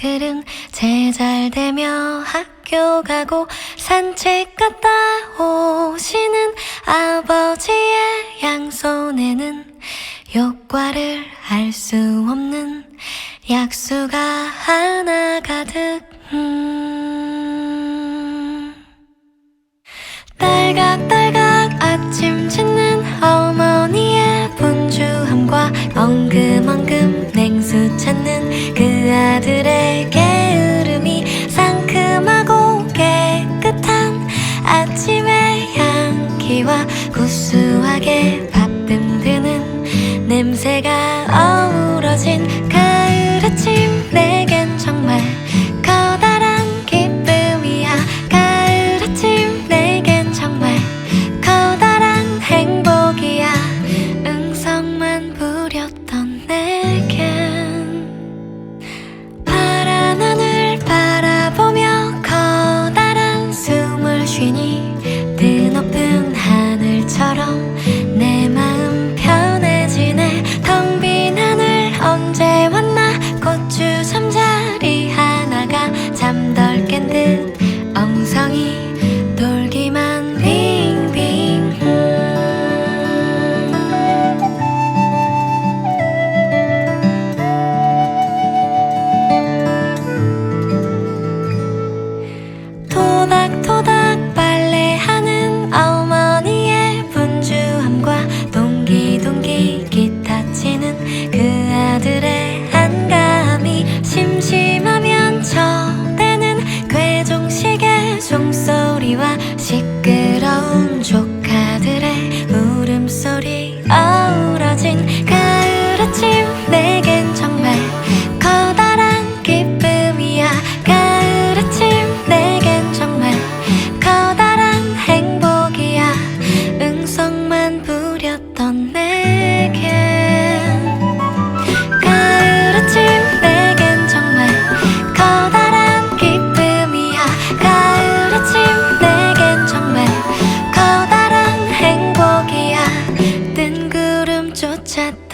아이들은 제잘되며 학교 가고 산책 갔다 오시는 아버지의 양손에는 효과를 알 수 없는 약수가 향기와 구수하게 밥 듬드는 냄새가 어우러진 시끄러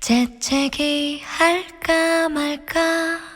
재채기 할까 말까